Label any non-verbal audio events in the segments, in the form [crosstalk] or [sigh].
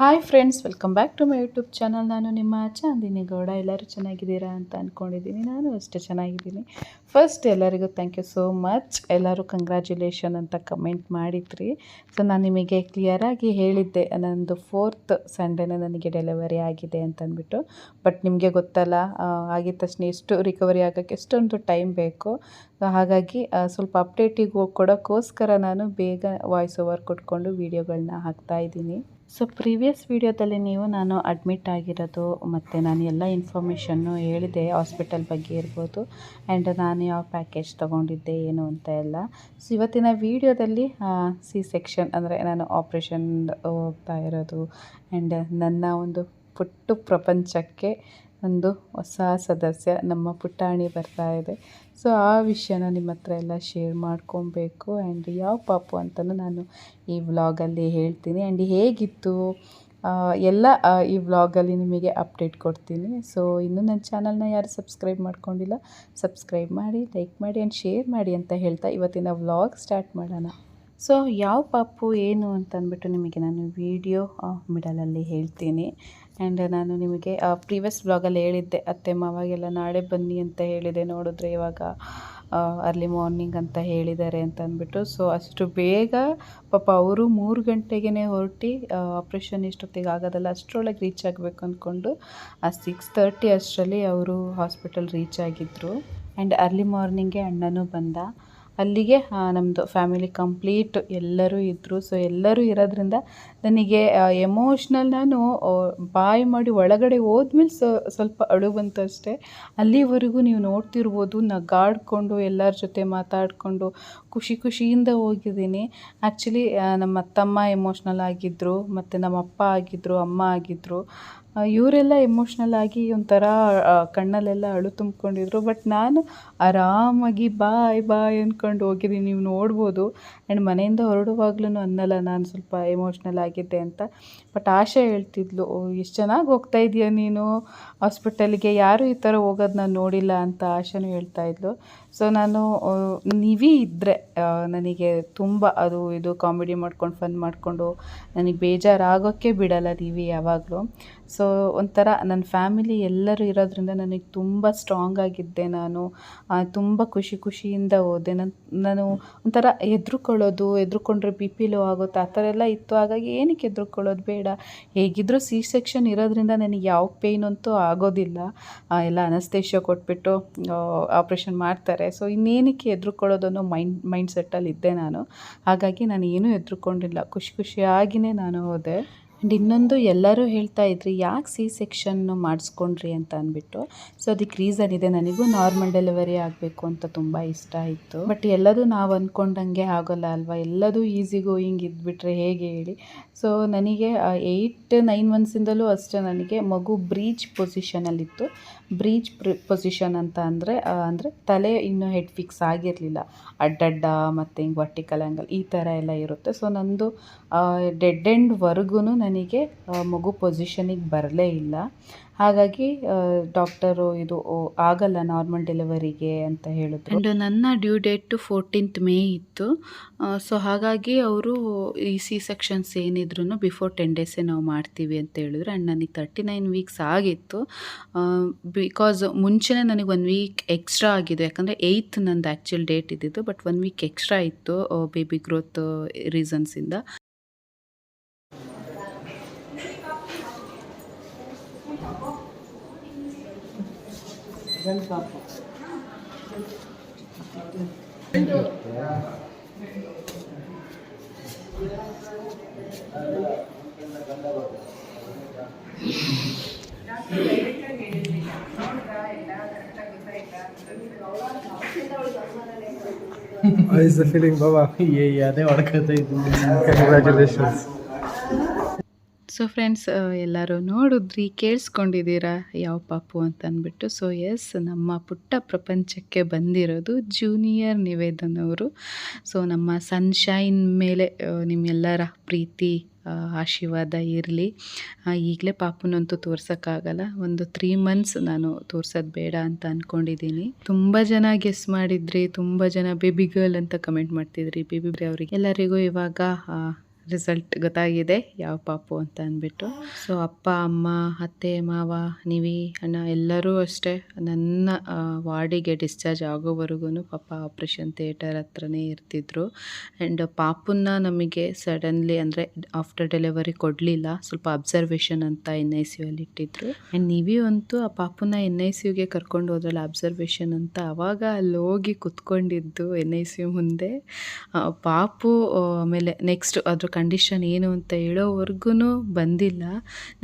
Hi friends welcome back to my YouTube channel ನಾನು ನಿಮ್ಮ ಚಾಂದಿನಿ ಗೌಡ. ಎಲ್ಲರೂ ಚೆನ್ನಾಗಿದ್ದೀರಾ ಅಂತ ಅಂದ್ಕೊಂಡಿದ್ದೀನಿ ನಾನು ಅಷ್ಟೇ ಚೆನ್ನಾಗಿದ್ದೀನಿ. ಫಸ್ಟ್ ಎಲ್ಲರಿಗೂ ಥ್ಯಾಂಕ್ ಯು ಸೋ ಮಚ್ ಎಲ್ಲರೂ ಕಂಗ್ರ್ಯಾಚುಲೇಷನ್ ಅಂತ ಕಮೆಂಟ್ ಮಾಡಿದ್ರಿ. ಸೊ ನಾನು ನಿಮಗೆ ಕ್ಲಿಯರಾಗಿ ಹೇಳಿದ್ದೆ. ನಂದು ಫೋರ್ತ್ ಸಂಡೇನೇ ನನಗೆ ಡೆಲಿವರಿ ಆಗಿದೆ ಅಂತಂದ್ಬಿಟ್ಟು. ಬಟ್ ನಿಮಗೆ ಗೊತ್ತಲ್ಲ ಆಗಿದ ತಕ್ಷಣ ಎಷ್ಟು ರಿಕವರಿ ಆಗೋಕ್ಕೆ ಎಷ್ಟೊಂದು ಟೈಮ್ ಬೇಕು. ಹಾಗಾಗಿ ಸ್ವಲ್ಪ ಅಪ್ಡೇಟಿಗೆ ಕೊಡೋಕ್ಕೋಸ್ಕರ ನಾನು ಬೇಗ ವಾಯ್ಸ್ ಓವರ್ ಕೊಟ್ಕೊಂಡು ವೀಡಿಯೋಗಳನ್ನ ಹಾಕ್ತಾ ಇದ್ದೀನಿ. ಸೊ ಪ್ರೀವಿಯಸ್ ವೀಡಿಯೋದಲ್ಲಿ ನೀವು ನಾನು ಅಡ್ಮಿಟ್ ಆಗಿರೋದು, ಮತ್ತು ನಾನು ಎಲ್ಲ ಇನ್ಫಾರ್ಮೇಷನ್ನು ಹೇಳಿದೆ ಹಾಸ್ಪಿಟಲ್ ಬಗ್ಗೆ ಇರ್ಬೋದು ಆ್ಯಂಡ್ ನಾನು ಯಾವ ಪ್ಯಾಕೇಜ್ ತೊಗೊಂಡಿದ್ದೆ, ಏನು ಅಂತ ಎಲ್ಲ. ಸೊ ಇವತ್ತಿನ ವೀಡಿಯೋದಲ್ಲಿ ಸಿ ಸೆಕ್ಷನ್ ಅಂದರೆ ನಾನು ಆಪ್ರೇಷನ್ ಹೋಗ್ತಾ ಇರೋದು ಆ್ಯಂಡ್ ನನ್ನ ಒಂದು ಪುಟ್ಟು ಪ್ರಪಂಚಕ್ಕೆ ಒಂದು ಹೊಸ ಸದಸ್ಯ, ನಮ್ಮ ಪುಟಾಣಿ ಬರ್ತಾ ಇದೆ. ಸೊ ಆ ವಿಷಯನ ನಿಮ್ಮ ಹತ್ರ ಎಲ್ಲ ಶೇರ್ ಮಾಡ್ಕೊಬೇಕು. ಆ್ಯಂಡ್ ಯಾವ ಪಾಪು ಅಂತಲೂ ನಾನು ಈ ವ್ಲಾಗಲ್ಲಿ ಹೇಳ್ತೀನಿ. ಆ್ಯಂಡ್ ಹೇಗಿತ್ತು? ಎಲ್ಲ ಈ ವ್ಲಾಗಲ್ಲಿ ನಿಮಗೆ ಅಪ್ಡೇಟ್ ಕೊಡ್ತೀನಿ. ಸೊ ಇನ್ನೂ ನನ್ನ ಚಾನಲ್ನ ಯಾರು ಸಬ್ಸ್ಕ್ರೈಬ್ ಮಾಡ್ಕೊಂಡಿಲ್ಲ ಸಬ್ಸ್ಕ್ರೈಬ್ ಮಾಡಿ ಲೈಕ್ ಮಾಡಿ ಆ್ಯಂಡ್ ಶೇರ್ ಮಾಡಿ ಅಂತ ಹೇಳ್ತಾ ಇವತ್ತಿನ ವ್ಲಾಗ್ ಸ್ಟಾರ್ಟ್ ಮಾಡೋಣ. ಸೊ ಯಾವ ಪಾಪು ಏನು ಅಂತ ಅಂದ್ಬಿಟ್ಟು ನಿಮಗೆ ನಾನು ವಿಡಿಯೋ ಮಿಡಲಲ್ಲಿ ಹೇಳ್ತೀನಿ. ಆ್ಯಂಡ್ ನಾನು ನಿಮಗೆ ಪ್ರೀವಿಯಸ್ ಬ್ಲಾಗಲ್ಲಿ ಹೇಳಿದ್ದೆ, ಅತ್ತೆ, ಮಾವಾಗೆಲ್ಲ ನಾಳೆ ಬನ್ನಿ ಅಂತ ಹೇಳಿದೆ, ನೋಡಿದ್ರೆ ಇವಾಗ ಅರ್ಲಿ ಮಾರ್ನಿಂಗ್ ಅಂತ ಹೇಳಿದ್ದಾರೆ ಅಂತ ಅಂದ್ಬಿಟ್ಟು. ಸೊ ಅಷ್ಟು ಬೇಗ, ಪಾಪ ಅವರು ಮೂರು ಗಂಟೆಗೇ ಹೊರಟಿ ಆಪ್ರೇಷನ್ ಇಷ್ಟೊತ್ತಿಗೆ ಆಗೋದಲ್ಲ ಅಷ್ಟರೊಳಗೆ ರೀಚ್ ಆಗಬೇಕು ಅಂದ್ಕೊಂಡು, ಆ ಸಿಕ್ಸ್ ತರ್ಟಿ ಅಷ್ಟರಲ್ಲಿ ಅವರು ಹಾಸ್ಪಿಟಲ್ ರೀಚ್ ಆಗಿದ್ದರು ಆ್ಯಂಡ್ ಅರ್ಲಿ ಮಾರ್ನಿಂಗೇ ಅಣ್ಣನೂ ಬಂದ. ಅಲ್ಲಿಗೆ ನಮ್ಮದು ಫ್ಯಾಮಿಲಿ ಕಂಪ್ಲೀಟ್ ಎಲ್ಲರೂ ಇದ್ದರು ಸೊ ಎಲ್ಲರೂ ಇರೋದ್ರಿಂದ ನನಗೆ ಎಮೋಷ್ನಲ್ ನಾನು ಬಾಯಿ ಮಾಡಿ ಒಳಗಡೆ ಹೋದ್ಮೇಲೆ ಸ್ವಲ್ಪ ಅಳು ಬಂತು ಅಷ್ಟೇ. ಅಲ್ಲಿವರೆಗೂ ನೀವು ನೋಡ್ತಿರ್ಬೋದು, ನಗಾಡ್ಕೊಂಡು, ಎಲ್ಲರ ಜೊತೆ ಮಾತಾಡಿಕೊಂಡು ಖುಷಿ ಖುಷಿಯಿಂದ ಹೋಗಿದ್ದೀನಿ. ಆ್ಯಕ್ಚುಲಿ ನಮ್ಮ ತಮ್ಮ ಎಮೋಷ್ನಲ್ ಆಗಿದ್ದರು ಮತ್ತು ನಮ್ಮ ಅಪ್ಪ ಆಗಿದ್ದರು ಅಮ್ಮ ಆಗಿದ್ದರು ಇವರೆಲ್ಲ ಎಮೋಷ್ನಲ್ ಆಗಿ ಒಂಥರ ಕಣ್ಣಲ್ಲೆಲ್ಲ ಅಳು ತುಂಬಿಕೊಂಡಿದ್ರು. ಬಟ್ ನಾನು ಆರಾಮಾಗಿ ಬಾಯ್ ಬಾಯ್ ಅಂದ್ಕೊಂಡು ಹೋಗಿದ್ದೀನಿ. ನೀವು ನೋಡ್ಬೋದು. ಆ್ಯಂಡ್ ಮನೆಯಿಂದ ಹೊರಡುವಾಗ್ಲೂ ಅನ್ನಲ್ಲ ನಾನು ಸ್ವಲ್ಪ ಎಮೋಷ್ನಲ್ ಆಗಿದ್ದೆ ಅಂತ. ಬಟ್ ಆಶಾ ಹೇಳ್ತಿದ್ಲು ಎಷ್ಟು ಚೆನ್ನಾಗಿ ಹೋಗ್ತಾ ಇದೀಯ ನೀನು? ಹಾಸ್ಪಿಟಲ್ಗೆ ಯಾರು ಈ ಥರ ಹೋಗೋದನ್ನ ನೋಡಿಲ್ಲ ಅಂತ ಆಶಾನು ಹೇಳ್ತಾ ಇದ್ಲು. ಸೊ, ನಾನು ನೀವೇ ಇದ್ದರೆ ನನಗೆ ತುಂಬ ಅದು ಇದು ಕಾಮಿಡಿ ಮಾಡ್ಕೊಂಡು, ಫನ್ ಮಾಡಿಕೊಂಡು, ನನಗೆ ಬೇಜಾರಾಗೋಕ್ಕೆ ಬಿಡಲ್ಲ ನೀವಿ ಯಾವಾಗಲೂ. ಸೊ, ಒಂಥರ ನನ್ನ ಫ್ಯಾಮಿಲಿ ಎಲ್ಲರೂ ಇರೋದ್ರಿಂದ ನನಗೆ ತುಂಬ ಸ್ಟ್ರಾಂಗ್ ಆಗಿದ್ದೆ ನಾನು. ತುಂಬ ಖುಷಿ ಖುಷಿಯಿಂದ ಹೋದೆ. ನಾನು ನಾನು ಒಂಥರ ಹೆದ್ರುಕೊಳ್ಳೋದು ಹೆದ್ರುಕೊಂಡ್ರೆ ಬಿ ಪಿ ಲೋ ಆಗುತ್ತೆ, ಆ ಥರ ಎಲ್ಲ ಇತ್ತು. ಹಾಗಾಗಿ ಏನಕ್ಕೆ ಹೆದ್ರುಕೊಳ್ಳೋದು ಬೇಡ. ಹೇಗಿದ್ದರೂ ಸಿ ಸೆಕ್ಷನ್ ಇರೋದ್ರಿಂದ ನನಗೆ ಯಾವ ಪೇಯ್ನ್ ಅಂತೂ ಆಗೋದಿಲ್ಲ. ಎಲ್ಲ ಅನಸ್ತೇಶ ಕೊಟ್ಬಿಟ್ಟು ಆಪ್ರೇಷನ್ ಮಾಡ್ತಾರೆ. ಸೊ ಇನ್ನೇನಕ್ಕೆ ಹೆದ್ರುಕೊಳ್ಳೋದು ಅನ್ನೋ ಮೈಂಡ್ ಮೈಂಡ್ ಸೆಟ್ಟಲ್ಲಿ ಇದ್ದೆ ನಾನು. ಹಾಗಾಗಿ ನಾನು ಏನೂ ಹೆದ್ರುಕೊಂಡಿಲ್ಲ ಖುಷಿ ಖುಷಿಯಾಗಿಯೇ ನಾನು ಹೋದೆ. ಆ್ಯಂಡ್ ಇನ್ನೊಂದು ಎಲ್ಲರೂ ಹೇಳ್ತಾ ಇದ್ರಿ, ಯಾಕೆ ಸಿ ಸೆಕ್ಷನ್ನು ಮಾಡಿಸ್ಕೊಂಡ್ರಿ ಅಂತ ಅಂದ್ಬಿಟ್ಟು. ಸೊ ಅದಕ್ಕೆ ರೀಸನ್ ಇದೆ. ನನಗೂ ನಾರ್ಮಲ್ ಡೆಲಿವರಿ ಆಗಬೇಕು ಅಂತ ತುಂಬ ಇಷ್ಟ ಇತ್ತು ಬಟ್ ಎಲ್ಲದೂ ನಾವು ಅಂದ್ಕೊಂಡಂಗೆ ಆಗೋಲ್ಲ ಅಲ್ವಾ? ಎಲ್ಲದೂ ಈಸಿ ಗೋಯಿಂಗ್ ಇದ್ಬಿಟ್ರೆ ಹೇಗೆ ಹೇಳಿ? ಸೊ ನನಗೆ ಏಯ್ಟ್ ನೈನ್ ಮಂತ್ಸಿಂದಲೂ ಅಷ್ಟೇ ನನಗೆ ಮಗು ಬ್ರೀಚ್ ಪೊಸಿಷನಲ್ಲಿತ್ತು ಬ್ರೀಚ್ ಪೊಸಿಷನ್ ಅಂತ ಅಂದರೆ ಅಂದರೆ ತಲೆ ಇನ್ನೂ ಹೆಡ್ ಫಿಕ್ಸ್ ಆಗಿರಲಿಲ್ಲ. ಅಡ್ಡಡ್ಡ ಮತ್ತು ಹಿಂಗೆ ವರ್ಟಿಕಲ್ ಆ್ಯಂಗಲ್ ಈ ಥರ ಎಲ್ಲ ಇರುತ್ತೆ. ಸೊ ನಂದು ಡೆಡ್ ಎಂಡ್ವರೆಗೂ ನನಗೆ ಮಗು ಪೊಸಿಷನಿಗೆ ಬರಲೇ ಇಲ್ಲ. ಹಾಗಾಗಿ ಡಾಕ್ಟರು ಇದು ಆಗಲ್ಲ ನಾರ್ಮಲ್ ಡೆಲಿವರಿಗೆ ಅಂತ ಹೇಳಿದ್ರು. ಆ್ಯಂಡ್ ನನ್ನ ಡ್ಯೂ ಡೇಟ್ ಫೋರ್ಟೀನ್ತ್ ಮೇ ಇತ್ತು. ಸೊ ಹಾಗಾಗಿ ಅವರು ಈ ಸಿ ಸೆಕ್ಷನ್ಸ್ ಏನಿದ್ರು ಬಿಫೋರ್ ಟೆನ್ ಡೇಸೇ ನಾವು ಮಾಡ್ತೀವಿ ಅಂತ ಹೇಳಿದ್ರು. ಆ್ಯಂಡ್ ನನಗೆ ತರ್ಟಿ ನೈನ್ ವೀಕ್ಸ್ ಆಗಿತ್ತು. ಬಿಕಾಸ್ ಮುಂಚೆನೇ ನನಗೆ ಒನ್ ವೀಕ್ ಎಕ್ಸ್ಟ್ರಾ ಆಗಿದೆ ಯಾಕಂದರೆ ಏಯ್ತ್ ನಂದು ಆ್ಯಕ್ಚುಲ್ ಡೇಟ್ ಇದ್ದಿದ್ದು, ಬಟ್ ಒನ್ ವೀಕ್ ಎಕ್ಸ್ಟ್ರಾ ಇತ್ತು ಬೇಬಿ ಗ್ರೋತ್ ರೀಸನ್ಸಿಂದ. How is the feeling, Baba? [laughs] ಏ ಅದೇ ಹೊಡ್ಕೊತಾ ಇದ್ದೀನಿ Congratulations. So friends ಎಲ್ಲರೂ ನೋಡಿದ್ರಿ, ಕೇಳಿಸ್ಕೊಂಡಿದ್ದೀರಾ? ಯಾವ ಪಾಪು ಅಂತ ಅಂದ್ಬಿಟ್ಟು. ಸೊ ಎಸ್ ನಮ್ಮ ಪುಟ್ಟ ಪ್ರಪಂಚಕ್ಕೆ ಬಂದಿರೋದು ಜೂನಿಯರ್ ನಿವೇದನ್ ಅವರು ಸೊ ನಮ್ಮ ಸನ್ಶೈನ್ ಮೇಲೆ ನಿಮ್ಮೆಲ್ಲರ ಪ್ರೀತಿ ಆಶೀರ್ವಾದ ಇರಲಿ. ಈಗಲೇ ಪಾಪುನಂತೂ ತೋರ್ಸೋಕ್ಕಾಗಲ್ಲ. ಒಂದು ತ್ರೀ ಮಂತ್ಸ್ ನಾನು ತೋರ್ಸೋದು ಬೇಡ ಅಂತ ಅಂದ್ಕೊಂಡಿದ್ದೀನಿ ತುಂಬ ಜನ ಗೆಸ್ ಮಾಡಿದ್ರಿ, ತುಂಬ ಜನ ಬೇಬಿ ಗರ್ಲ್ ಅಂತ ಕಮೆಂಟ್ ಮಾಡ್ತಿದ್ರಿ. ಬೇಬಿ ಅವರಿಗೆ ಎಲ್ಲರಿಗೂ ಇವಾಗ ರಿಸಲ್ಟ್ ಗೊತ್ತಾಗಿದೆ, ಯಾವ ಪಾಪು ಅಂತ ಅಂದ್ಬಿಟ್ಟು. ಸೊ ಅಪ್ಪ, ಅಮ್ಮ, ಅತ್ತೆ, ಮಾವ, ನಿವಿ, ಅಣ್ಣ ಎಲ್ಲರೂ ಅಷ್ಟೇ ನನ್ನ ವಾರ್ಡಿಗೆ ಡಿಸ್ಚಾರ್ಜ್ ಆಗೋವರೆಗೂ ಪಾಪ ಆಪ್ರೇಷನ್ ಥಿಯೇಟರ್ ಹತ್ರನೇ ಇರ್ತಿದ್ರು. ಆ್ಯಂಡ್ ಪಾಪುನ ನಮಗೆ ಸಡನ್ಲಿ ಅಂದರೆ ಆಫ್ಟರ್ ಡೆಲಿವರಿ ಕೊಡಲಿಲ್ಲ. ಸ್ವಲ್ಪ ಅಬ್ಸರ್ವೇಷನ್ ಅಂತ ಎನ್ ಐ ಸಿ ಅಲ್ಲಿ ಇಟ್ಟಿದ್ರು. ಆ್ಯಂಡ್ ನಿವಿ ಅಂತೂ ಆ ಪಾಪುನ ಎನ್ ಐ ಸಿ ಯುಗೆ ಕರ್ಕೊಂಡು ಹೋದ್ರಲ್ಲ ಅಬ್ಸರ್ವೇಷನ್ ಅಂತ ಅವಾಗ ಅಲ್ಲಿ ಹೋಗಿ ಕುತ್ಕೊಂಡಿದ್ದು ಎನ್ ಐ ಸಿ ಮುಂದೆ. ಪಾಪು ಆಮೇಲೆ ನೆಕ್ಸ್ಟ್ ಅದ್ರ ಕಂಡೀಷನ್ ಏನು ಅಂತ ಹೇಳೋವರೆಗೂ ಬಂದಿಲ್ಲ.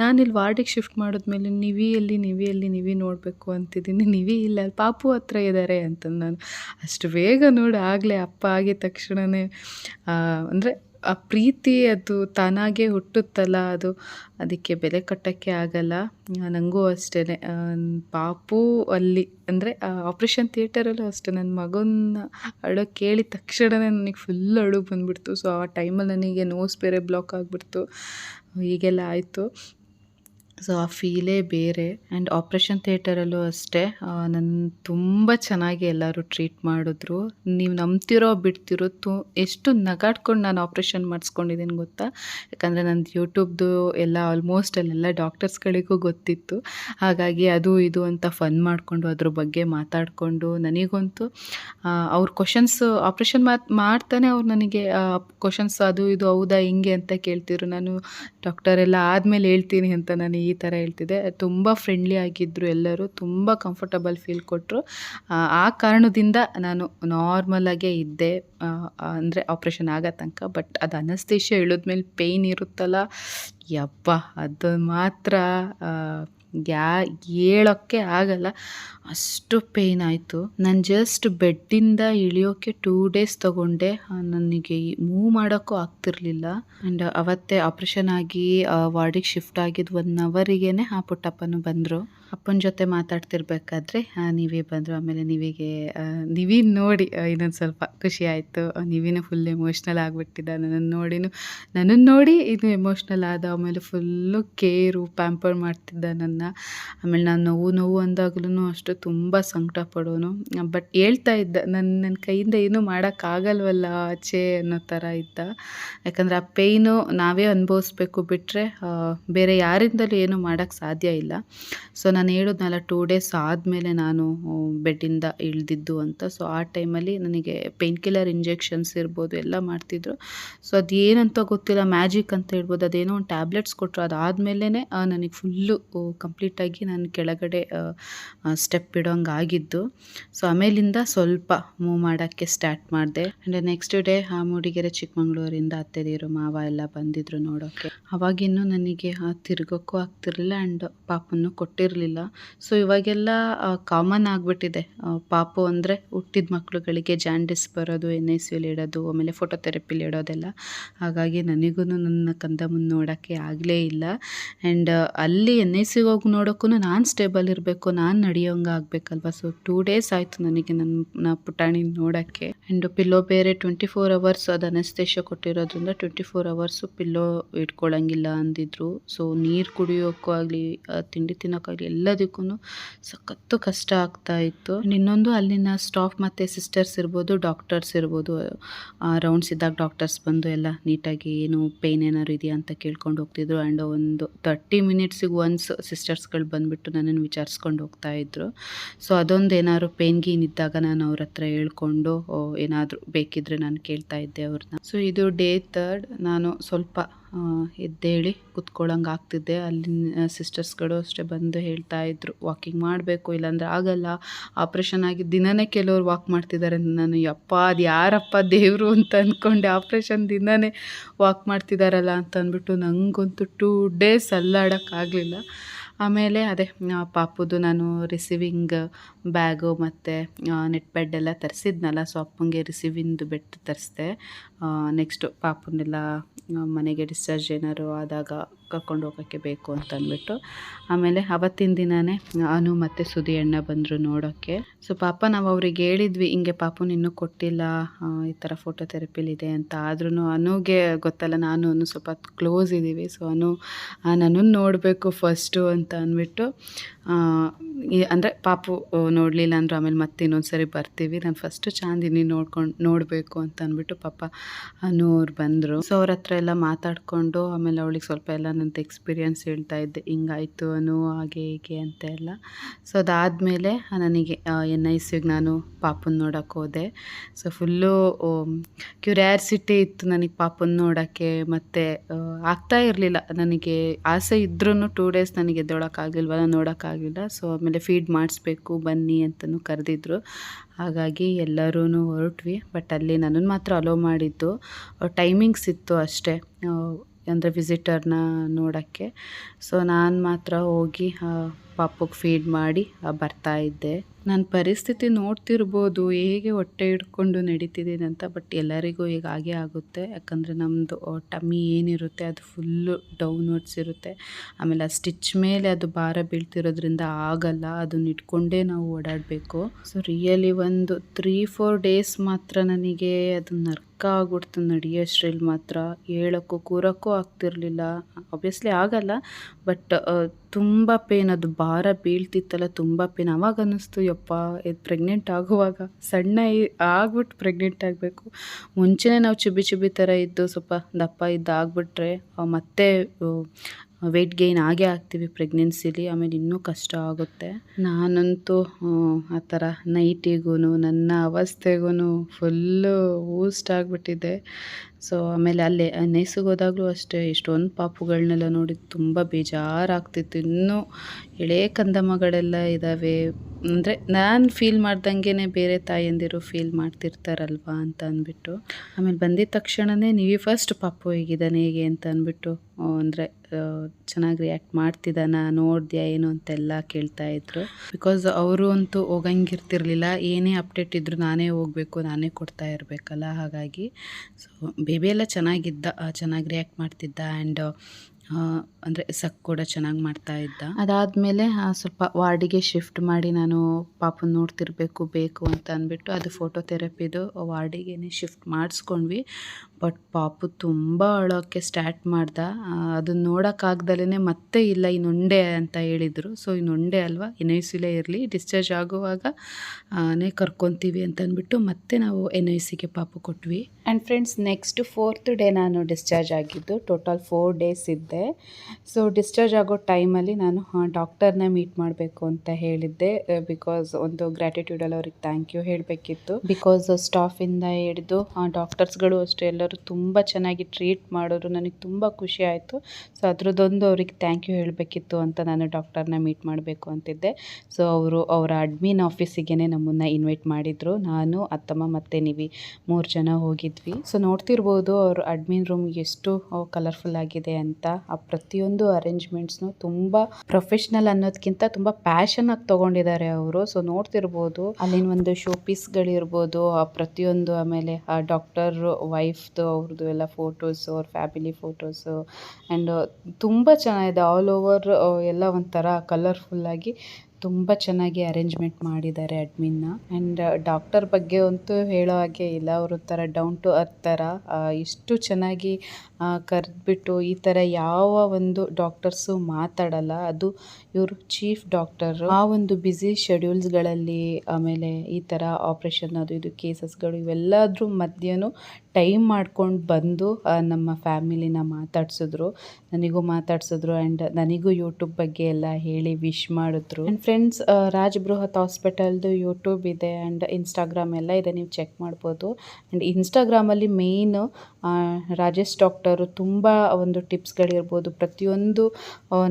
ನಾನು ಇಲ್ಲಿ ವಾರ್ಡಿಗೆ ಶಿಫ್ಟ್ ಮಾಡಿದ್ಮೇಲೆ ನಿವಿಯಲ್ಲಿ ನಿವಿಯಲ್ಲಿ ನಿವಿ ನೋಡಬೇಕು ಅಂತಿದ್ದೀನಿ. ನಿವಿ ಇಲ್ಲ ಪಾಪು ಹತ್ರ ಇದ್ದಾರೆ ಅಂತ ನಾನು ಅಷ್ಟು ಬೇಗ ನೋಡಿ ಆಗಲೇ ಅಪ್ಪ ಆಗಿದ ತಕ್ಷಣವೇ ಅಂದರೆ ಆ ಪ್ರೀತಿ ಅದು ತಾನಾಗೇ ಹುಟ್ಟುತ್ತಲ್ಲ, ಅದು ಅದಕ್ಕೆ ಬೆಲೆ ಕಟ್ಟೋಕ್ಕೆ ಆಗಲ್ಲ. ನನಗೂ ಅಷ್ಟೇ ಪಾಪು ಅಲ್ಲಿ, ಅಂದರೆ ಆಪ್ರೇಷನ್ ಥಿಯೇಟರಲ್ಲೂ ಅಷ್ಟೇ. ನನ್ನ ಮಗನ ಅಳು ಕೇಳಿದ ತಕ್ಷಣವೇ ನನಗೆ ಫುಲ್ ಅಳು ಬಂದುಬಿಡ್ತು. ಸೊ ಆ ಟೈಮಲ್ಲಿ ನನಗೆ ನೋಸ್ ಬೇರೆ ಬ್ಲಾಕ್ ಆಗಿಬಿಡ್ತು. ಹೀಗೆಲ್ಲ ಆಯಿತು. ಸೊ ಆ ಫೀಲೇ ಬೇರೆ ಆ್ಯಂಡ್ ಆಪ್ರೇಷನ್ ಥಿಯೇಟರಲ್ಲೂ ಅಷ್ಟೇ ನನ್ನ ತುಂಬ ಚೆನ್ನಾಗಿ ಎಲ್ಲರೂ ಟ್ರೀಟ್ ಮಾಡಿದ್ರು. ನೀವು ನಂಬ್ತಿರೋ ಬಿಡ್ತಿರೋ ತು, ಎಷ್ಟು ನಗಾಡ್ಕೊಂಡು ನಾನು ಆಪ್ರೇಷನ್ ಮಾಡಿಸ್ಕೊಂಡಿದ್ದೀನಿ ಗೊತ್ತಾ? ಯಾಕಂದರೆ ನಂದು ಯೂಟ್ಯೂಬ್ದು ಎಲ್ಲ ಆಲ್ಮೋಸ್ಟ್ ಅಲ್ಲೆಲ್ಲ ಡಾಕ್ಟರ್ಸ್ಗಳಿಗೂ ಗೊತ್ತಿತ್ತು. ಹಾಗಾಗಿ ಅದು ಇದು ಅಂತ ಫನ್ ಮಾಡಿಕೊಂಡು ಅದ್ರ ಬಗ್ಗೆ ಮಾತಾಡಿಕೊಂಡು ನನಗಂತೂ ಅವ್ರ ಕ್ವಶನ್ಸ್ ಆಪ್ರೇಷನ್ ಮಾಡ್ತಾನೆ ಅವ್ರು ನನಗೆ ಕ್ವಶನ್ಸ್ ಅದು ಇದು ಹೌದಾ, ಹಿಂಗೆ ಅಂತ ಕೇಳ್ತಿದ್ರು. ನಾನು ಡಾಕ್ಟರ್ ಎಲ್ಲ ಆದಮೇಲೆ ಹೇಳ್ತೀನಿ ಅಂತ ನಾನು ಈ ಥರ ಹೇಳ್ತಿದ್ದೆ. ತುಂಬ ಫ್ರೆಂಡ್ಲಿ ಆಗಿದ್ದರು ಎಲ್ಲರೂ, ತುಂಬ ಕಂಫರ್ಟಬಲ್ ಫೀಲ್ ಕೊಟ್ಟರು ಆ ಕಾರಣದಿಂದ ನಾನು ನಾರ್ಮಲಾಗೇ ಇದ್ದೆ. ಅಂದರೆ ಆಪ್ರೇಷನ್ ಆಗೋ ತನಕ ಬಟ್ ಅದು ಅನಸ್ತೇಶ ಇಳಿದ್ಮೇಲೆ ಪೇಯ್ನ್ ಇರುತ್ತಲ್ಲ? ಯಪ್ಪ ಅದು ಮಾತ್ರ ಯಾ ಹೇಳೋಕ್ಕೆ ಆಗಲ್ಲ. ಅಷ್ಟು ಪೇಯ್ನ್ ಆಯಿತು. ನಾನು ಜಸ್ಟ್ ಬೆಡ್ಡಿಂದ ಇಳಿಯೋಕ್ಕೆ ಟೂ ಡೇಸ್ ತೊಗೊಂಡೆ. ನನಗೆ ಮೂವ್ ಮಾಡೋಕ್ಕೂ ಆಗ್ತಿರ್ಲಿಲ್ಲ. ಆ್ಯಂಡ್ ಅವತ್ತೇ ಆಪ್ರೇಷನ್ ಆಗಿ ವಾರ್ಡಿಗೆ ಶಿಫ್ಟ್ ಆಗಿದ್ದು ಒನ್ ಅವರಿಗೇ ಆ ಪುಟ್ಟಪ್ಪನೂ ಬಂದರು. ಅಪ್ಪನ ಜೊತೆ ಮಾತಾಡ್ತಿರ್ಬೇಕಾದ್ರೆ ನೀವೇ ಬಂದರು, ಆಮೇಲೆ ನೀವಿಗೆ ನೀವಿನ ನೋಡಿ ಇನ್ನೊಂದು ಸ್ವಲ್ಪ ಖುಷಿ ಆಯಿತು. ನೀವಿನ ಫುಲ್ ಎಮೋಷ್ನಲ್ ಆಗಿಬಿಟ್ಟಿದ್ದ. ನನ್ನನ್ನು ನೋಡಿನೂ ನನ್ನನ್ನು ನೋಡಿ ಇದು ಎಮೋಷ್ನಲ್ ಆದ, ಆಮೇಲೆ ಫುಲ್ಲು ಕೇರು ಪ್ಯಾಂಪರ್ ಮಾಡ್ತಿದ್ದ ನನ್ನ. ಆಮೇಲೆ ನಾನು ನೋವು ನೋವು ಅಂದಾಗ್ಲೂ ಅಷ್ಟು ತುಂಬ ಸಂಕಟ ಪಡೋನು. ಬಟ್ ಹೇಳ್ತಾ ಇದ್ದ ನನ್ನ ನನ್ನ ಕೈಯಿಂದ ಏನೂ ಮಾಡೋಕ್ಕಾಗಲ್ವಲ್ಲ ಆಚೆ ಅನ್ನೋ ಥರ ಇದ್ದ. ಯಾಕಂದರೆ ಆ ಪೇಯ್ನು ನಾವೇ ಅನುಭವಿಸ್ಬೇಕು ಬಿಟ್ಟರೆ ಬೇರೆ ಯಾರಿಂದಲೂ ಏನೂ ಮಾಡೋಕ್ಕೆ ಸಾಧ್ಯ ಇಲ್ಲ. ಸೊ ನಾನು ಹೇಳಿದ್ನಲ್ಲ ಟೂ ಡೇಸ್ ಆದಮೇಲೆ ನಾನು ಬೆಡ್ಡಿಂದ ಇಳಿದಿದ್ದು ಅಂತ. ಸೊ ಆ ಟೈಮಲ್ಲಿ ನನಗೆ ಪೇನ್ ಕಿಲ್ಲರ್ ಇಂಜೆಕ್ಷನ್ಸ್ ಇರ್ಬೋದು, ಎಲ್ಲ ಮಾಡ್ತಿದ್ರು. ಸೊ ಅದೇನಂತ ಗೊತ್ತಿಲ್ಲ ಮ್ಯಾಜಿಕ್ ಅಂತ ಹೇಳ್ಬೋದು. ಅದೇನೋ ಒಂದು ಟ್ಯಾಬ್ಲೆಟ್ಸ್ ಕೊಟ್ಟರು ಅದಾದಮೇಲೆ ನನಗೆ ಫುಲ್ಲು ಕಂಪ್ಲೀಟಾಗಿ ನಾನು ಕೆಳಗಡೆ ಸ್ಟೆಪ್ ಇಡೋಂಗೆ ಆಗಿದ್ದು ಸೊ ಆಮೇಲಿಂದ ಸ್ವಲ್ಪ ಮೂವ್ ಮಾಡೋಕ್ಕೆ ಸ್ಟಾರ್ಟ್ ಮಾಡಿದೆ. ಆ್ಯಂಡ್ ನೆಕ್ಸ್ಟ್ ಡೇ ಆ ಮೂಡಿಗೆರೆ ಚಿಕ್ಕಮಂಗ್ಳೂರಿಂದ ಅತ್ತೆದಿರು, ಮಾವ ಎಲ್ಲ ಬಂದಿದ್ರು ನೋಡೋಕ್ಕೆ ಅವಾಗಿನ್ನೂ ನನಗೆ ತಿರ್ಗೋಕ್ಕೂ ಆಗ್ತಿರಲಿಲ್ಲ. ಆ್ಯಂಡ್ ಪಾಪನ್ನು ಕೊಟ್ಟಿರಲಿಲ್ಲ. ಸೊ ಇವಾಗೆಲ್ಲ ಕಾಮನ್ ಆಗಿಬಿಟ್ಟಿದೆ. ಪಾಪು ಅಂದರೆ ಹುಟ್ಟಿದ ಮಕ್ಕಳುಗಳಿಗೆ ಜಾಂಡಿಸ್ ಬರೋದು ಎನ್ ಐ ಸಿಯಲ್ಲಿ ಇಡೋದು, ಆಮೇಲೆ ಫೋಟೋಥೆರಪಿಲಿ ಇಡೋದೆಲ್ಲ. ಹಾಗಾಗಿ ನನಗೂ ನನ್ನ ಕಂದ ಮುಂದೆ ನೋಡೋಕ್ಕೆ ಆಗಲೇ ಇಲ್ಲ. ಆ್ಯಂಡ್ ಅಲ್ಲಿ ಎನ್ ಐ ಸಿಗೆ ಹೋಗಿ ನೋಡೋಕ್ಕೂ ನಾನು ಸ್ಟೇಬಲ್ ಇರಬೇಕು, ನಾನು ನಡೆಯೋಂಗೆ ಆಗಬೇಕಲ್ವ? ಸೊ ಟೂ ಡೇಸ್ ಆಯಿತು ನನಗೆ ನನ್ನ ಪುಟಾಣಿ ನೋಡೋಕ್ಕೆ ಆ್ಯಂಡ್ ಪಿಲ್ಲೋ ಬೇರೆ ಟ್ವೆಂಟಿ ಫೋರ್ ಅವರ್ಸ್ ಅದು ಅನಸ್ತೇಶ ಕೊಟ್ಟಿರೋದ್ರಿಂದ ಟ್ವೆಂಟಿ ಫೋರ್ ಅವರ್ಸು ಪಿಲ್ಲೋ ಇಟ್ಕೊಳ್ಳೋಂಗಿಲ್ಲ ಅಂದಿದ್ರು. ಸೊ ನೀರು ಕುಡಿಯೋಕ್ಕೂ ಆಗಲಿ ತಿಂಡಿ ತಿನ್ನೋಕ್ಕಾಗಲಿ ಎಲ್ಲದಕ್ಕೂ ಸಖತ್ತು ಕಷ್ಟ ಆಗ್ತಾ ಇತ್ತು. ಇನ್ನೊಂದು ಅಲ್ಲಿನ ಸ್ಟಾಫ್ ಮತ್ತು ಸಿಸ್ಟರ್ಸ್ ಇರ್ಬೋದು, ಡಾಕ್ಟರ್ಸ್ ಇರ್ಬೋದು ರೌಂಡ್ಸ್ ಇದ್ದಾಗ ಡಾಕ್ಟರ್ಸ್ ಬಂದು ಎಲ್ಲ ನೀಟಾಗಿ ಏನು ಪೇಯ್ನ್ ಏನಾದ್ರು ಇದೆಯಾ ಅಂತ ಕೇಳ್ಕೊಂಡು ಹೋಗ್ತಿದ್ರು. ಆ್ಯಂಡ್ ಒಂದು ತರ್ಟಿ ಮಿನಿಟ್ಸಿಗೆ ಒನ್ಸ್ ಸಿಸ್ಟರ್ಸ್ಗಳು ಬಂದುಬಿಟ್ಟು ನನ್ನನ್ನು ವಿಚಾರಿಸ್ಕೊಂಡು ಹೋಗ್ತಾ ಇದ್ರು. ಸೊ ಅದೊಂದು ಏನಾದ್ರು ಪೇನ್ ಗೀನ್ ಇದ್ದಾಗ ನಾನು ಅವ್ರ ಹತ್ರ ಹೇಳ್ಕೊಂಡು ಏನಾದರೂ ಬೇಕಿದ್ರೆ ನಾನು ಕೇಳ್ತಾ ಇದ್ದೆ ಅವ್ರನ್ನ. ಸೊ ಇದು ಡೇ ತರ್ಡ್ ನಾನು ಸ್ವಲ್ಪ ಎದ್ದೇಳಿ ಕುತ್ಕೊಳ್ಳೋಂಗೆ ಆಗ್ತಿದ್ದೆ. ಅಲ್ಲಿನ ಸಿಸ್ಟರ್ಸ್ಗಳು ಅಷ್ಟೇ ಬಂದು ಹೇಳ್ತಾ ಇದ್ರು, ವಾಕಿಂಗ್ ಮಾಡಬೇಕು, ಇಲ್ಲಾಂದ್ರೆ ಆಗಲ್ಲ. ಆಪ್ರೇಷನ್ ಆಗಿ ದಿನನೇ ಕೆಲವರು ವಾಕ್ ಮಾಡ್ತಿದ್ದಾರೆ ನಾನು, ಯಪ್ಪ, ಅದು ಯಾರಪ್ಪ ದೇವರು ಅಂತ ಅಂದ್ಕೊಂಡೆ ಆಪ್ರೇಷನ್ ದಿನನೇ ವಾಕ್ ಮಾಡ್ತಿದ್ದಾರಲ್ಲ ಅಂತ ಅಂದ್ಬಿಟ್ಟು ನನಗಂತೂ ಟೂ ಡೇಸ್ ಅಲ್ಲಾಡೋಕ್ಕಾಗಲಿಲ್ಲ ಆಮೇಲೆ ಅದೇ ಪಾಪುದು ನಾನು ರಿಸೀವಿಂಗ್ ಬ್ಯಾಗು ಮತ್ತು ನೆಟ್ ಬೆಡ್ ಎಲ್ಲ ತರಿಸಿದ್ನಲ್ಲ, ಸೊ ಅಪ್ಪಂಗೆ ಬೆಡ್ ತರಿಸ್ದೆ. ನೆಕ್ಸ್ಟು ಪಾಪುನೆಲ್ಲ ಮನೆಗೆ ಡಿಸ್ಚಾರ್ಜ್ ಏನಾದ್ರು ಆದಾಗ ಕರ್ಕೊಂಡು ಹೋಗೋಕ್ಕೆ ಬೇಕು ಅಂತ ಅಂದ್ಬಿಟ್ಟು, ಆಮೇಲೆ ಅವತ್ತಿನ ದಿನವೇ ಅನು ಮತ್ತು ಸುದಿ ಅಣ್ಣ ಬಂದರು ನೋಡೋಕ್ಕೆ. ಸೊ ಪಾಪ ನಾವು ಅವ್ರಿಗೆ ಹೇಳಿದ್ವಿ, ಹಿಂಗೆ ಪಾಪನ ಇನ್ನೂ ಕೊಟ್ಟಿಲ್ಲ ಈ ಥರ ಫೋಟೋ ಥೆರಪಿಲಿದೆ ಅಂತ. ಆದ್ರೂ ಅನುಗೆ ಗೊತ್ತಲ್ಲ, ನಾನು ಅನು ಸ್ವಲ್ಪ ಕ್ಲೋಸ್ ಇದ್ದೀವಿ. ಸೊ ಅನು ನನ್ನನ್ನು ನೋಡಬೇಕು ಫಸ್ಟು ಅಂತ ಅಂದ್ಬಿಟ್ಟು ಅಂದರೆ ಪಾಪು ನೋಡಲಿಲ್ಲ ಅಂದರು, ಆಮೇಲೆ ಮತ್ತೆ ಇನ್ನೊಂದು ಸರಿ ಬರ್ತೀವಿ. ನಾನು ಫಸ್ಟು ಚಾಂದಿನಿ ನೋಡ್ಕೊಂಡು, ನೋಡಬೇಕು ಅಂತ ಅಂದ್ಬಿಟ್ಟು ಪಾಪ ಅನು ಅವ್ರು ಬಂದರು. ಸೊ ಅವ್ರ ಹತ್ರ ಎಲ್ಲ ಮಾತಾಡಿಕೊಂಡು ಆಮೇಲೆ ಅವಳಿಗೆ ಸ್ವಲ್ಪ ಎಲ್ಲ ನಂದು ಎಕ್ಸ್ಪೀರಿಯನ್ಸ್ ಹೇಳ್ತಾ ಇದ್ದೆ. ಹಿಂಗಾಯಿತು ಅನು, ಹಾಗೆ ಹೀಗೆ ಅಂತ ಎಲ್ಲ. ಸೊ ಅದಾದಮೇಲೆ ನನಗೆ ಎನ್ ಐ ಸಿಗೆ ನಾನು ಪಾಪನ ನೋಡೋಕ್ಕೆ ಹೋದೆ. ಸೊ ಫುಲ್ಲು ಕ್ಯೂರಿಯಾಸಿಟಿ ಇತ್ತು ನನಗೆ ಪಾಪನ ನೋಡೋಕ್ಕೆ. ಮತ್ತು ಆಗ್ತಾ ಇರಲಿಲ್ಲ. ನನಗೆ ಆಸೆ ಇದ್ರೂ ಟೂ ಡೇಸ್ ನನಗೆ ಎದ್ದೊಳಕ್ಕಾಗಲಿಲ್ವಲ್ಲ ನೋಡೋಕ್ಕಾಗಿಲ್ಲ ಸೊ ಆಮೇಲೆ ಫೀಡ್ ಮಾಡಿಸ್ಬೇಕು, ಬನ್ನಿ ಅಂತಲೂ ಕರೆದಿದ್ರು. ಹಾಗಾಗಿ ಎಲ್ಲರೂ ಹೊರಟ್ವಿ. ಬಟ್ ಅಲ್ಲಿ ನನ್ನನ್ನು ಮಾತ್ರ ಅಲೋ ಮಾಡಿದ್ದು ಟೈಮಿಂಗ್ಸ್ ಇತ್ತು ಅಷ್ಟೇ ಅಂದರೆ ವಿಸಿಟರ್ನ ನೋಡೋಕ್ಕೆ. ಸೊ ನಾನು ಮಾತ್ರ ಹೋಗಿ ಪಾಪುಗೆ ಫೀಡ್ ಮಾಡಿ ಆ, ನನ್ನ ಪರಿಸ್ಥಿತಿ ನೋಡ್ತಿರ್ಬೋದು, ಹೇಗೆ ಹೊಟ್ಟೆ ಹಿಡ್ಕೊಂಡು ನಡೀತಿದ್ದೀನಿ ಅಂತ ಬಟ್ ಎಲ್ಲರಿಗೂ ಈಗ ಹಾಗೆ ಆಗುತ್ತೆ. ಯಾಕಂದರೆ ನಮ್ಮದು ಟಮ್ಮಿ ಏನಿರುತ್ತೆ, ಅದು ಫುಲ್ಲು ಡೌನ್ವರ್ಡ್ಸ್ ಇರುತ್ತೆ. ಆಮೇಲೆ ಆ ಸ್ಟಿಚ್ ಮೇಲೆ ಅದು ಭಾರ ಬೀಳ್ತಿರೋದ್ರಿಂದ ಆಗಲ್ಲ, ಅದನ್ನ ಇಟ್ಕೊಂಡೇ ನಾವು ಓಡಾಡಬೇಕು. ಸೊ ರಿಯಲಿ ಒಂದು ತ್ರೀ ಫೋರ್ ಡೇಸ್ ಮಾತ್ರ ನನಗೆ ಅದು ನರ್ಕ ಆಗ್ಬಿಡ್ತು ನಡೆಯೋಷ್ಟ್ರಲ್ಲಿ ಮಾತ್ರ. ಹೇಳೋಕ್ಕೂ ಕೂರೋಕ್ಕೂ ಆಗ್ತಿರ್ಲಿಲ್ಲ. ಆಬ್ವಿಯಸ್ಲಿ ಆಗಲ್ಲ, ಬಟ್ ತುಂಬ ಪೇನ್ ಅದು ಭಾರ ಬೀಳ್ತಿತ್ತಲ್ಲ, ತುಂಬ ಪೇನ್ ಅವಾಗ ಅನ್ನಿಸ್ತು ಯಪ್ಪ ಇದು ಪ್ರೆಗ್ನೆಂಟ್ ಆಗುವಾಗ, ಸಣ್ಣ ಆಗ್ಬಿಟ್ಟು ಪ್ರೆಗ್ನೆಂಟ್ ಆಗಬೇಕು. ಮುಂಚೆನೇ ನಾವು ಚುಬಿ ಚುಬಿ ಥರ ಇದ್ದು ಸ್ವಲ್ಪ ದಪ್ಪ ಇದ್ದು ಆಗಿಬಿಟ್ರೆ ಮತ್ತೆ ವೆಯ್ಟ್ ಗೈನ್ ಆಗೇ ಆಗ್ತೀವಿ ಪ್ರೆಗ್ನೆನ್ಸಿಲಿ ಆಮೇಲೆ ಇನ್ನೂ ಕಷ್ಟ ಆಗುತ್ತೆ. ನಾನಂತೂ ಆ ಥರ ನೈಟಿಗೂ ನನ್ನ ಅವಸ್ಥೆಗೂ ಫುಲ್ಲು ಊಸ್ಟ್ ಆಗಿಬಿಟ್ಟಿದೆ. ಸೊ ಆಮೇಲೆ ಅಲ್ಲೇ ನೈಸಿಗೆ ಹೋದಾಗಲೂ ಅಷ್ಟೇ ಇಷ್ಟೊಂದು ಪಾಪುಗಳನ್ನೆಲ್ಲ ನೋಡಿ ತುಂಬ ಬೇಜಾರಾಗ್ತಿತ್ತು. ಇನ್ನೂ ಎಳೆ ಕಂದಮ್ಮಗಳೆಲ್ಲ ಇದ್ದಾವೆ ಅಂದರೆ ನಾನು ಫೀಲ್ ಮಾಡ್ದಂಗೆ ಬೇರೆ ತಾಯಂದಿರು ಫೀಲ್ ಮಾಡ್ತಿರ್ತಾರಲ್ವಾ ಅಂತ ಅಂದ್ಬಿಟ್ಟು. ಆಮೇಲೆ ಬಂದಿದ ತಕ್ಷಣವೇ ನೀವೇ ಫಸ್ಟ್ ಪಾಪು ಹೇಗಿದ್ದಾನೆ, ಹೇಗೆ ಅಂತ ಅಂದ್ಬಿಟ್ಟು ಅಂದರೆ ಚೆನ್ನಾಗಿ ರಿಯಾಕ್ಟ್ ಮಾಡ್ತಿದ್ದಾನ, ನೋಡಿದ್ಯಾ, ಏನು ಅಂತೆಲ್ಲ ಕೇಳ್ತಾ ಇದ್ರು. ಬಿಕಾಸ್ ಅವರು ಅಂತೂ ಹೋಗಂಗಿರ್ತಿರ್ಲಿಲ್ಲ. ಏನೇ ಅಪ್ಡೇಟ್ ಇದ್ದರೂ ನಾನೇ ಹೋಗಬೇಕು, ನಾನೇ ಕೊಡ್ತಾ ಇರಬೇಕಲ್ಲ, ಹಾಗಾಗಿ. ಸೊ ಬೇಬಿ ಎಲ್ಲ ಚೆನ್ನಾಗಿದ್ದ ಚೆನ್ನಾಗಿ ರಿಯಾಕ್ಟ್ ಮಾಡ್ತಿದ್ದ. ಆ್ಯಂಡ್ ಅಂದರೆ ಸಕ್ ಕೂಡ ಚೆನ್ನಾಗಿ ಮಾಡ್ತಾ ಇದ್ದ? ಅದಾದಮೇಲೆ ಸ್ವಲ್ಪ ವಾರ್ಡಿಗೆ ಶಿಫ್ಟ್ ಮಾಡಿ ನಾನು ಪಾಪನ ನೋಡ್ತಿರ್ಬೇಕು ಬೇಕು ಅಂತ ಅಂದ್ಬಿಟ್ಟು ಅದು ಫೋಟೋ ಥೆರಪಿದು ವಾರ್ಡಿಗೆ ಶಿಫ್ಟ್ ಮಾಡಿಸ್ಕೊಂಡ್ವಿ. ಬಟ್ ಪಾಪು ತುಂಬ ಅಳೋಕ್ಕೆ ಸ್ಟಾರ್ಟ್ ಮಾಡ್ದ. ಅದನ್ನ ನೋಡೋಕ್ಕಾಗ್ದಲೇ ಮತ್ತೆ ಇಲ್ಲ ಈ ನೊಂಡೆ ಅಂತ ಹೇಳಿದರು. ಸೊ ಈ ನೊಂಡೆ ಅಲ್ವಾ? ಎನ್ ಐ ಸಿಲೇ ಇರಲಿ ಡಿಸ್ಚಾರ್ಜ್ ಆಗುವಾಗ ನೇ ಕರ್ಕೊತೀವಿ ಅಂತ ಅಂದ್ಬಿಟ್ಟು ಮತ್ತೆ ನಾವು ಎನ್ ಐ ಸಿಗೆ ಪಾಪು ಕೊಟ್ವಿ. And friends next fourth day ನಾನು ಡಿಸ್ಚಾರ್ಜ್ ಆಗಿದ್ದು ಟೋಟಲ್ ಫೋರ್ ಡೇಸ್ ಇದ್ದೆ. ಸೊ ಡಿಸ್ಚಾರ್ಜ್ ಆಗೋ ಟೈಮಲ್ಲಿ ನಾನು ಡಾಕ್ಟರ್ನ ಮೀಟ್ ಮಾಡಬೇಕು ಅಂತ ಹೇಳಿದ್ದೆ ಬಿಕಾಸ್ ಒಂದು ಗ್ರ್ಯಾಟಿಟ್ಯೂಡಲ್ಲಿ ಅವ್ರಿಗೆ ಥ್ಯಾಂಕ್ ಯು ಹೇಳಬೇಕಿತ್ತು. ಬಿಕಾಸ್ ಸ್ಟಾಫಿಂದ ಹಿಡಿದು ಡಾಕ್ಟರ್ಸ್ಗಳು ಅಷ್ಟೇ, ಎಲ್ಲರೂ ತುಂಬ ಚೆನ್ನಾಗಿ ಟ್ರೀಟ್ ಮಾಡೋರು, ನನಗೆ ತುಂಬ ಖುಷಿ ಆಯಿತು. ಸೊ ಅದರದ್ದೊಂದು ಅವ್ರಿಗೆ ಥ್ಯಾಂಕ್ ಯು ಹೇಳಬೇಕಿತ್ತು ಅಂತ ನಾನು ಡಾಕ್ಟರ್ನ ಮೀಟ್ ಮಾಡಬೇಕು ಅಂತಿದ್ದೆ. ಸೊ ಅವರು ಅವರ ಅಡ್ಮಿನ್ ಆಫೀಸಿಗೆ ನಮ್ಮನ್ನು ಇನ್ವೈಟ್ ಮಾಡಿದರು. ನಾನು, ಅತ್ತಮ್ಮ ಮತ್ತು ನೀವಿ ಮೂರು ಜನ ಹೋಗಿದ್ವಿ. ಸೊ ನೋಡ್ತಿರ್ಬೋದು ಅವ್ರ ಅಡ್ಮಿನ್ ರೂಮ್ ಎಷ್ಟು ಕಲರ್ಫುಲ್ ಆಗಿದೆ ಅಂತ. ಆ ಪ್ರತಿಯೊಂದು ಅರೇಂಜ್ಮೆಂಟ್ಸ್ನು ತುಂಬ ಪ್ರೊಫೆಷ್ನಲ್ ಅನ್ನೋದಕ್ಕಿಂತ ತುಂಬ ಪ್ಯಾಷನ್ ಆಗಿ ತಗೊಂಡಿದ್ದಾರೆ ಅವರು. ಸೊ ನೋಡ್ತಿರ್ಬೋದು. ಅಲ್ಲಿನ ಒಂದು ಶೋ ಪೀಸ್ಗಳಿರ್ಬೋದು ಆ ಪ್ರತಿಯೊಂದು ಆಮೇಲೆ, ಆ ಡಾಕ್ಟರ್ ವೈಫ್ದು ಅವ್ರದ್ದು ಎಲ್ಲ ಫೋಟೋಸು ಅವ್ರ ಫ್ಯಾಮಿಲಿ ಫೋಟೋಸು ಆ್ಯಂಡ್ ತುಂಬ ಚೆನ್ನಾಗಿದೆ. ಆಲ್ ಓವರ್ ಎಲ್ಲ ಒಂಥರ ಕಲರ್ಫುಲ್ಲಾಗಿ ತುಂಬ ಚೆನ್ನಾಗಿ ಅರೇಂಜ್ಮೆಂಟ್ ಮಾಡಿದ್ದಾರೆ ಅಡ್ಮಿನ್ನ ಆ್ಯಂಡ್ ಡಾಕ್ಟರ್ ಬಗ್ಗೆ ಅಂತೂ ಹೇಳೋ ಹಾಗೆ ಇಲ್ಲ. ಅವರು ಥರ ಡೌನ್ ಟು ಅರ್ತ್ ಥರ ಇಷ್ಟು ಚೆನ್ನಾಗಿ ಕರೆದ್ಬಿಟ್ಟು ಈ ಥರ ಯಾವ ಒಂದು ಡಾಕ್ಟರ್ಸು ಮಾತಾಡಲ್ಲ. ಅದು ಇವರು ಚೀಫ್ ಡಾಕ್ಟರ್ ಆ ಒಂದು ಬ್ಯುಸಿ ಶೆಡ್ಯೂಲ್ಸ್ಗಳಲ್ಲಿ ಆಮೇಲೆ ಈ ಥರ ಆಪ್ರೇಷನ್ ಅದು ಇದು ಕೇಸಸ್ಗಳು ಇವೆಲ್ಲದ್ರ ಮಧ್ಯನೂ ಟೈಮ್ ಮಾಡ್ಕೊಂಡು ಬಂದು ನಮ್ಮ ಫ್ಯಾಮಿಲಿನ ಮಾತಾಡ್ಸಿದ್ರು. ನನಗೂ ಮಾತಾಡ್ಸಿದ್ರು ಆ್ಯಂಡ್ ನನಗೂ ಯೂಟ್ಯೂಬ್ ಬಗ್ಗೆ ಎಲ್ಲ ಹೇಳಿ ವಿಶ್ ಮಾಡಿದ್ರು. ಆ್ಯಂಡ್ ಫ್ರೆಂಡ್ಸ್ ರಾಜ್ ಬೃಹತ್ ಹಾಸ್ಪಿಟಲ್ದು ಯೂಟ್ಯೂಬ್ ಇದೆ ಆ್ಯಂಡ್ ಇನ್ಸ್ಟಾಗ್ರಾಮ್ ಎಲ್ಲ ಇದೆ, ನೀವು ಚೆಕ್ ಮಾಡ್ಬೋದು. ಆ್ಯಂಡ್ ಇನ್ಸ್ಟಾಗ್ರಾಮಲ್ಲಿ ಮೇಯ್ನ್ ರಾಜೇಶ್ ಡಾಕ್ಟರು ತುಂಬ ಒಂದು ಟಿಪ್ಸ್ಗಳಿರ್ಬೋದು ಪ್ರತಿಯೊಂದು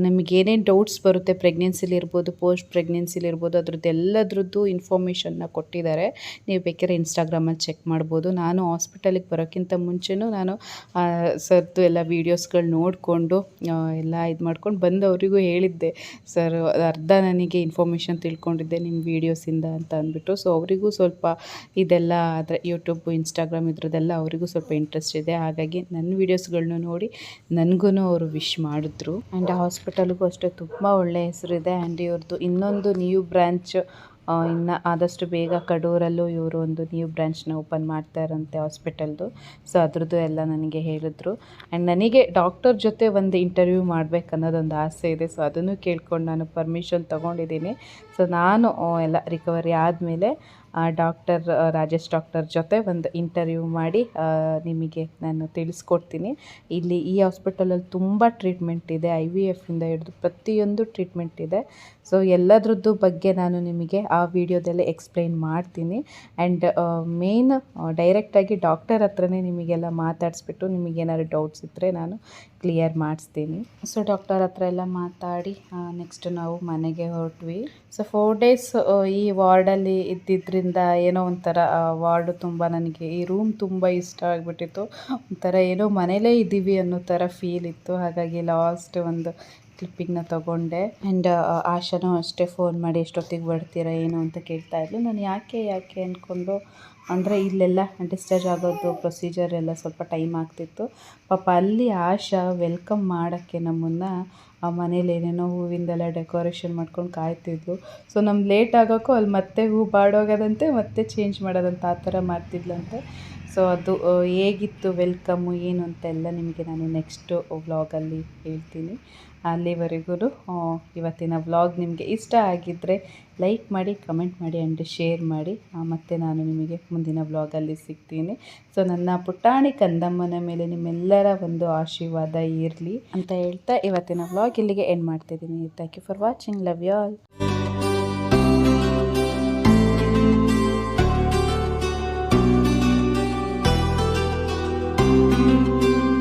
ನಮಗೆ ಏನೇನ್ ಡೌಟ್ಸ್ ಬರುತ್ತೆ ಮತ್ತು ಪ್ರೆಗ್ನೆನ್ಸಿಲಿರ್ಬೋದು ಪೋಸ್ಟ್ ಪ್ರೆಗ್ನೆನ್ಸಿಲಿರ್ಬೋದು ಅದ್ರದ್ದು ಎಲ್ಲದ್ರದ್ದು ಇನ್ಫಾರ್ಮೇಷನ್ನ ಕೊಟ್ಟಿದ್ದಾರೆ. ನೀವು ಬೇಕಾದ್ರೆ ಇನ್ಸ್ಟಾಗ್ರಾಮಲ್ಲಿ ಚೆಕ್ ಮಾಡ್ಬೋದು. ನಾನು ಹಾಸ್ಪಿಟಲಿಗೆ ಬರೋಕ್ಕಿಂತ ಮುಂಚೆನೂ ನಾನು ಆ, ಸರ್ದು ಎಲ್ಲ ವೀಡಿಯೋಸ್ಗಳು ನೋಡಿಕೊಂಡು ಎಲ್ಲ ಇದು ಮಾಡ್ಕೊಂಡು ಬಂದು ಅವರಿಗೂ ಹೇಳಿದ್ದೆ. ಸರ್ ಅರ್ಧ ನನಗೆ ಇನ್ಫಾರ್ಮೇಷನ್ ತಿಳ್ಕೊಂಡಿದ್ದೆ ನಿಮ್ಮ ವೀಡಿಯೋಸಿಂದ ಅಂತ ಅಂದ್ಬಿಟ್ಟು. ಸೊ ಅವರಿಗೂ ಸ್ವಲ್ಪ ಇದೆಲ್ಲ ಆದರೆ ಯೂಟ್ಯೂಬ್ ಇನ್ಸ್ಟಾಗ್ರಾಮ್ ಇದ್ರದ್ದೆಲ್ಲ ಅವರಿಗೂ ಸ್ವಲ್ಪ ಇಂಟ್ರೆಸ್ಟ್ ಇದೆ. ಹಾಗಾಗಿ ನನ್ನ ವೀಡಿಯೋಸ್ಗಳನ್ನೂ ನೋಡಿ ನನಗೂ ಅವರು ವಿಶ್ ಮಾಡಿದ್ರು. ಆ್ಯಂಡ್ ಹಾಸ್ಪಿಟಲ್ಗೂ ಅಷ್ಟೇ ತುಂಬ ಒಳ್ಳೆ ಹೆಸರಿದೆ ಆ್ಯಂಡ್ ಇವ್ರದ್ದು ಇನ್ನೊಂದು ನ್ಯೂ ಬ್ರ್ಯಾಂಚ್ ಇನ್ನು ಆದಷ್ಟು ಬೇಗ ಕಡೂರಲ್ಲೂ ಇವರು ಒಂದು ನ್ಯೂ ಬ್ರ್ಯಾಂಚ್ನ ಓಪನ್ ಮಾಡ್ತಾರಂತೆ ಹಾಸ್ಪಿಟಲ್ದು ಸೊ ಅದ್ರದ್ದು ಎಲ್ಲ ನನಗೆ ಹೇಳಿದ್ರು. ಆ್ಯಂಡ್ ನನಗೆ ಡಾಕ್ಟರ್ ಜೊತೆ ಒಂದು ಇಂಟರ್ವ್ಯೂ ಮಾಡ್ಬೇಕು ಅನ್ನೋದೊಂದು ಆಸೆ ಇದೆ. ಸೊ ಅದನ್ನು ಕೇಳ್ಕೊಂಡು ನಾನು ಪರ್ಮಿಷನ್ ತೊಗೊಂಡಿದ್ದೀನಿ. ಸೊ ನಾನು ಎಲ್ಲ ರಿಕವರಿ ಆದಮೇಲೆ ಡಾಕ್ಟರ್ ರಾಜೇಶ್ ಡಾಕ್ಟರ್ ಜೊತೆ ಒಂದು ಇಂಟರ್ವ್ಯೂ ಮಾಡಿ ನಿಮಗೆ ನಾನು ತಿಳಿಸ್ಕೊಡ್ತೀನಿ. ಇಲ್ಲಿ ಈ ಹಾಸ್ಪಿಟಲಲ್ಲಿ ತುಂಬ ಟ್ರೀಟ್ಮೆಂಟ್ ಇದೆ. ಐ ವಿ ಎಫಿಂದ ಹಿಡಿದು ಪ್ರತಿಯೊಂದು ಟ್ರೀಟ್ಮೆಂಟ್ ಇದೆ. ಸೊ ಎಲ್ಲದ್ರದ್ದು ಬಗ್ಗೆ ನಾನು ನಿಮಗೆ ಆ ವಿಡಿಯೋದಲ್ಲಿ ಎಕ್ಸ್ಪ್ಲೈನ್ ಮಾಡ್ತೀನಿ. ಆ್ಯಂಡ್ ಮೇನ್ ಡೈರೆಕ್ಟಾಗಿ ಡಾಕ್ಟರ್ ಹತ್ರನೇ ನಿಮಗೆಲ್ಲ ಮಾತಾಡಿಸ್ಬಿಟ್ಟು ನಿಮಗೇನಾದ್ರು ಡೌಟ್ಸ್ ಇದ್ದರೆ ನಾನು ಕ್ಲಿಯರ್ ಮಾಡಿಸ್ತೀನಿ. ಸೊ ಡಾಕ್ಟರ್ ಹತ್ರ ಎಲ್ಲ ಮಾತಾಡಿ ನೆಕ್ಸ್ಟ್ ನಾವು ಮನೆಗೆ ಹೊರಟ್ವಿ. ಸೊ ಫೋರ್ ಡೇಸ್ ಈ ವಾರ್ಡಲ್ಲಿ ಇದ್ದಿದ್ದರಿಂದ ಏನೋ ಒಂಥರ ವಾರ್ಡ್ ತುಂಬ ನನಗೆ, ಈ ರೂಮ್ ತುಂಬ ಇಷ್ಟ ಆಗಿಬಿಟ್ಟಿತ್ತು. ಒಂಥರ ಏನೋ ಮನೇಲೇ ಇದ್ದೀವಿ ಅನ್ನೋ ಥರ ಫೀಲ್ ಇತ್ತು. ಹಾಗಾಗಿ ಲಾಸ್ಟ್ ಒಂದು ಕ್ಲಿಪ್ಪಿಂಗ್ನ ತೊಗೊಂಡೆ. ಆ್ಯಂಡ್ ಆಶಾನೂ ಅಷ್ಟೇ ಫೋನ್ ಮಾಡಿ ಎಷ್ಟೊತ್ತಿಗೆ ಬರ್ತೀರಾ, ಏನು ಅಂತ ಕೇಳ್ತಾ ಇದ್ಲು. ನಾನು ಯಾಕೆ ಯಾಕೆ ಅಂದ್ಕೊಂಡು ಅಂದರೆ ಇಲ್ಲೆಲ್ಲ ಡಿಸ್ಚಾರ್ಜ್ ಆಗೋದು ಪ್ರೊಸೀಜರ್ ಎಲ್ಲ ಸ್ವಲ್ಪ ಟೈಮ್ ಆಗ್ತಿತ್ತು. ಪಾಪ ಅಲ್ಲಿ ಆಶಾ ವೆಲ್ಕಮ್ ಮಾಡೋಕ್ಕೆ ನಮ್ಮನ್ನು, ಆ ಮನೇಲಿ ಏನೇನೋ ಹೂವಿಂದೆಲ್ಲ ಡೆಕೋರೇಷನ್ ಮಾಡ್ಕೊಂಡು ಕಾಯ್ತಿದ್ಲು. ಸೊ ನಮ್ಗೆ ಲೇಟ್ ಆಗೋಕ್ಕೂ ಅಲ್ಲಿ ಮತ್ತೆ ಹೂ ಬಾಡೋಗೋದಂತೆ, ಮತ್ತೆ ಚೇಂಜ್ ಮಾಡೋದಂತೆ ಆ ಥರ ಮಾಡ್ತಿದ್ಲಂತೆ. ಸೊ ಅದು ಹೇಗಿತ್ತು ವೆಲ್ಕಮ್ಮು ಏನು ಅಂತ ಎಲ್ಲ ನಿಮಗೆ ನಾನು ನೆಕ್ಸ್ಟು ವ್ಲಾಗಲ್ಲಿ ಹೇಳ್ತೀನಿ. ಅಲ್ಲಿವರೆಗೂ ಇವತ್ತಿನ ವ್ಲಾಗ್ ನಿಮಗೆ ಇಷ್ಟ ಆಗಿದ್ದರೆ ಲೈಕ್ ಮಾಡಿ ಕಮೆಂಟ್ ಮಾಡಿ ಆ್ಯಂಡ್ ಶೇರ್ ಮಾಡಿ. ಮತ್ತು ಮತ್ತೆ ನಾನು ನಿಮಗೆ ಮುಂದಿನ ವ್ಲಾಗಲ್ಲಿ ಸಿಗ್ತೀನಿ. ಸೊ ನನ್ನ ಪುಟಾಣಿ ಕಂದಮ್ಮನ ಮೇಲೆ ನಿಮ್ಮೆಲ್ಲರ ಒಂದು ಆಶೀರ್ವಾದ ಇರಲಿ ಅಂತ ಹೇಳ್ತಾ ಇವತ್ತಿನ ವ್ಲಾಗ್ ಇಲ್ಲಿಗೆ ಎಂಡ್ ಮಾಡ್ತಿದ್ದೀನಿ. Thank you for watching love you all